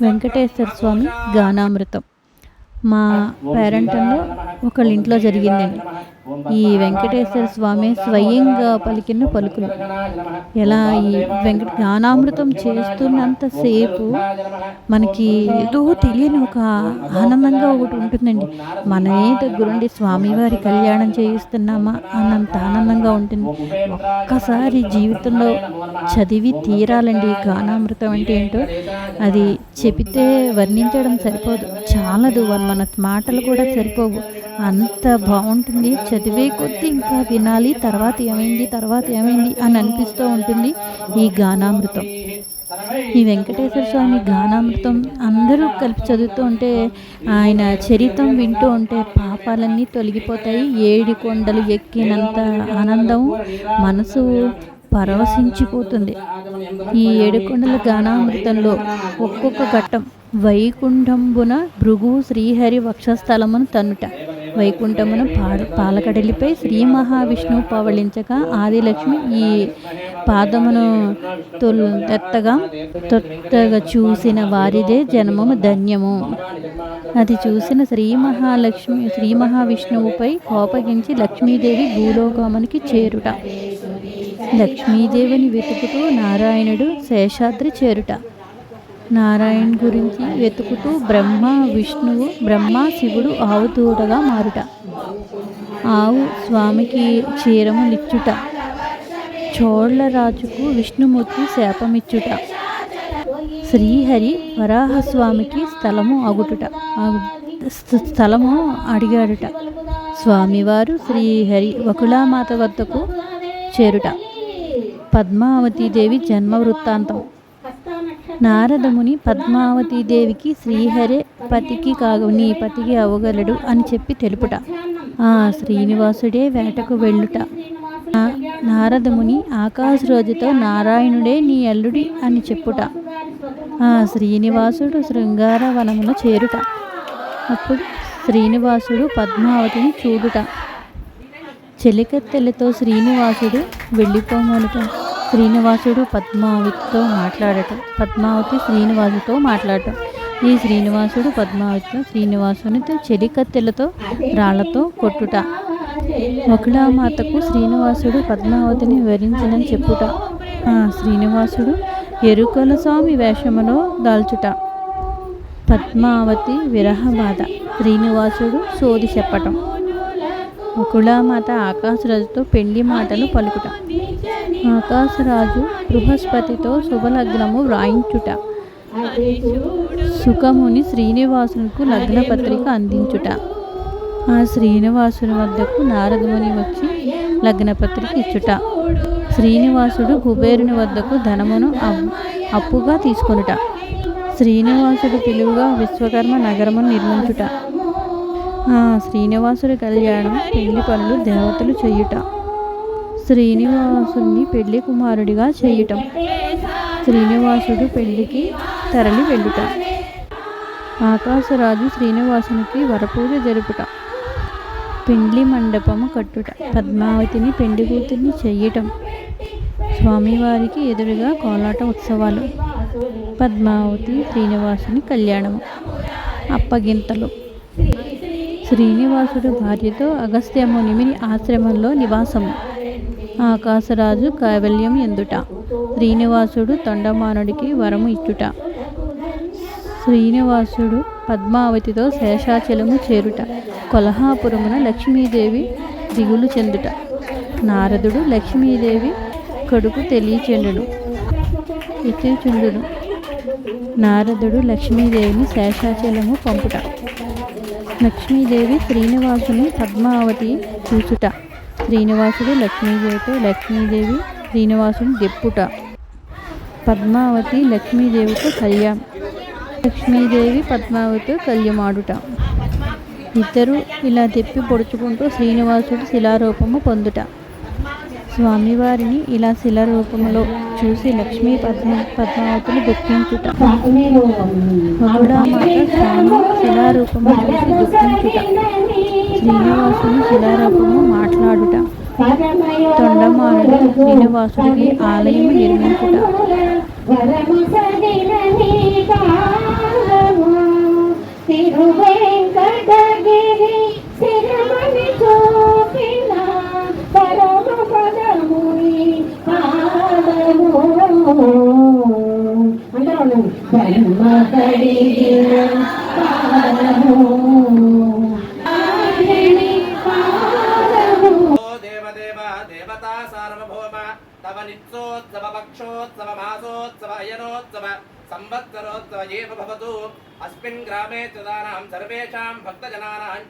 వెంకటేశ్వర స్వామి గానామృతం మా పేరెంటంలో ఒకళ్ళ ఇంట్లో జరిగిందండి ఈ వెంకటేశ్వర స్వామి స్వయంగా పలికిన పలుకులు. ఎలా ఈ వెంకట జ్ఞానామృతం చేస్తున్నంతసేపు మనకి ఏదో తెలియని ఒక ఆనందంగా ఒకటి ఉంటుందండి. మనమే దగ్గరుండి స్వామివారి కళ్యాణం చేయిస్తున్నామా అన్నంత ఆనందంగా ఉంటుంది. ఒక్కసారి జీవితంలో చదివి తీరాలండి జ్ఞానామృతం గానామృతం అంటే ఏంటో. అది చెబితే వర్ణించడం సరిపోదు. చాలదు. మన మాటలు కూడా సరిపోవు. అంత బాగుంటుంది. చదివే కొద్దీ ఇంకా వినాలి. తర్వాత ఏమైంది? తర్వాత ఏమైంది? అని అనిపిస్తూ ఉంటుంది ఈ గానామృతం. ఈ వెంకటేశ్వర స్వామి గానామృతం అందరూ కలిపి చదువుతూ ఉంటే ఆయన చరితం వింటూ ఉంటే పాపాలన్నీ తొలగిపోతాయి. ఏడి కొండలు ఎక్కినంత ఆనందం మనసు పరవశించిపోతుంది. ఈ ఏడుకొండల గానామృతంలో ఒక్కొక్క ఘట్టం వైకుంఠంబున భృగు శ్రీహరి వక్షస్థలమును తన్నుట. వైకుంఠమున పాడు పాలకడలిపై శ్రీ మహావిష్ణువు పవళించగా ఆదిలక్ష్మి ఈ పాదమును తొత్తగా తొత్తగా చూసిన వారిదే జన్మము ధన్యము. అది చూసిన శ్రీ మహాలక్ష్మి శ్రీ మహావిష్ణువుపై కోపగించి లక్ష్మీదేవి భూలోకమునికి చేరుట. లక్ష్మీదేవిని వెతుకుతూ నారాయణుడు శేషాద్రి చేరుట. నారాయణ్ గురించి వెతుకుతూ బ్రహ్మ విష్ణువు బ్రహ్మ శివుడు ఆవుతూటగా మారుట. ఆవు స్వామికి చీరములిచ్చుట చోళరాజుకు విష్ణుమూర్తి శాపమిచ్చుట. శ్రీహరి వరాహస్వామికి స్థలము అగుటుట. స్థలము అడిగాడుట. స్వామివారు శ్రీహరి వకులామాత వద్దకు చేరుట. పద్మావతీదేవి జన్మ వృత్తాంతం నారదముని పద్మావతీదేవికి శ్రీహరే పతికి కాగు నీ పతికి అవగలడు అని చెప్పి తెలుపుట. ఆ శ్రీనివాసుడే వేటకు వెళ్ళుట. నారదముని ఆకాశ రోజుతో నారాయణుడే నీ అల్లుడి అని చెప్పుట. ఆ శ్రీనివాసుడు శృంగార వనమును చేరుట. అప్పుడు శ్రీనివాసుడు పద్మావతిని చూడుట. చెలికత్తెలతో శ్రీనివాసుడు వెళ్ళిపోమలుట శ్రీనివాసుడు పద్మావతితో మాట్లాడటం. పద్మావతి శ్రీనివాసుతో మాట్లాడటం. ఈ శ్రీనివాసుడు పద్మావతితో శ్రీనివాసునితో చెలికత్తెలతో రాళ్ళతో కొట్టుట. ఒకళామాతకు శ్రీనివాసుడు పద్మావతిని వివరించనని చెప్పుట. శ్రీనివాసుడు ఎరుకల స్వామి వేషములో దాల్చుట. పద్మావతి విరహబాధ శ్రీనివాసుడు సోది చెప్పటం. మాత ఆకాశరాజుతో పెండి మాటలు పలుకుట. ఆకాశరాజు బృహస్పతితో శుభలగ్నము వ్రాయించుట. సుఖముని శ్రీనివాసునికి లగ్న పత్రిక అందించుట. ఆ శ్రీనివాసుని వద్దకు నారదముని వచ్చి లగ్న పత్రిక ఇచ్చుట. శ్రీనివాసుడు కుబేరుని వద్దకు ధనమును అప్- అప్పుగా తీసుకొనుట. శ్రీనివాసుడు పిలువుగా విశ్వకర్మ నగరమును నిర్మించుట. శ్రీనివాసుడి కళ్యాణం పెళ్ళి పనులు దేవతలు చేయుట. శ్రీనివాసుని పెళ్ళి కుమారుడిగా చేయటం. శ్రీనివాసుడు పెళ్ళికి తరలి వెళ్ళుట. ఆకాశరాజు శ్రీనివాసునికి వరపూజ జరుపుట. పెండ్లి మండపము కట్టుట. పద్మావతిని పెండి కూతుర్ని చెయ్యటం స్వామివారికి ఎదురుగా కోలాట ఉత్సవాలు. పద్మావతి శ్రీనివాసుని కళ్యాణము. అప్పగింతలు. శ్రీనివాసుడు భార్యతో అగస్త్యము మునిమి ఆశ్రమంలో నివాసము. ఆకాశరాజు కైవల్యం ఎందుట? శ్రీనివాసుడు తొండమానుడికి వరము ఇచ్చుట. శ్రీనివాసుడు పద్మావతితో శేషాచలము చేరుట. కొల్హాపురమున లక్ష్మీదేవి దిగులు చెందుట. నారదుడు లక్ష్మీదేవి కడుపు తెలియచెండును. ఇచ్చుచుండును నారదుడు లక్ష్మీదేవిని శేషాచలము పంపుట. లక్ష్మీదేవి శ్రీనివాసుని పద్మావతి చూచుట. శ్రీనివాసుడు లక్ష్మీదేవితో లక్ష్మీదేవి శ్రీనివాసుని దెప్పుట పద్మావతి లక్ష్మీదేవితో కళ్యాణం. లక్ష్మీదేవి పద్మావతితో కళ్యమాడుట. ఇద్దరు ఇలా తెప్పి పొడుచుకుంటూ శ్రీనివాసుడు శిలారూపము పొందుట. స్వామివారిని ఇలా శిలారూపంలో చూసి లక్ష్మీ పద్మ పద్మావతిని దుఃఖించుట. మగుడామాత స్వామి శిలారూపము చూసి దుఃఖించుట. శ్రీనివాసుని శిలారూపము మాట్లాడుట. తొండమానుడు శ్రీనివాసుడికి ఆలయం నిర్మించుట. అందరూ తవ పక్షోత్సవ మాసోత్సవ అయనోత్సవ సంవత్సరోత్సవ ఏవ భవతు అస్మిన్ గ్రామే త్వదానాం సర్వేషాం భక్తజనానాం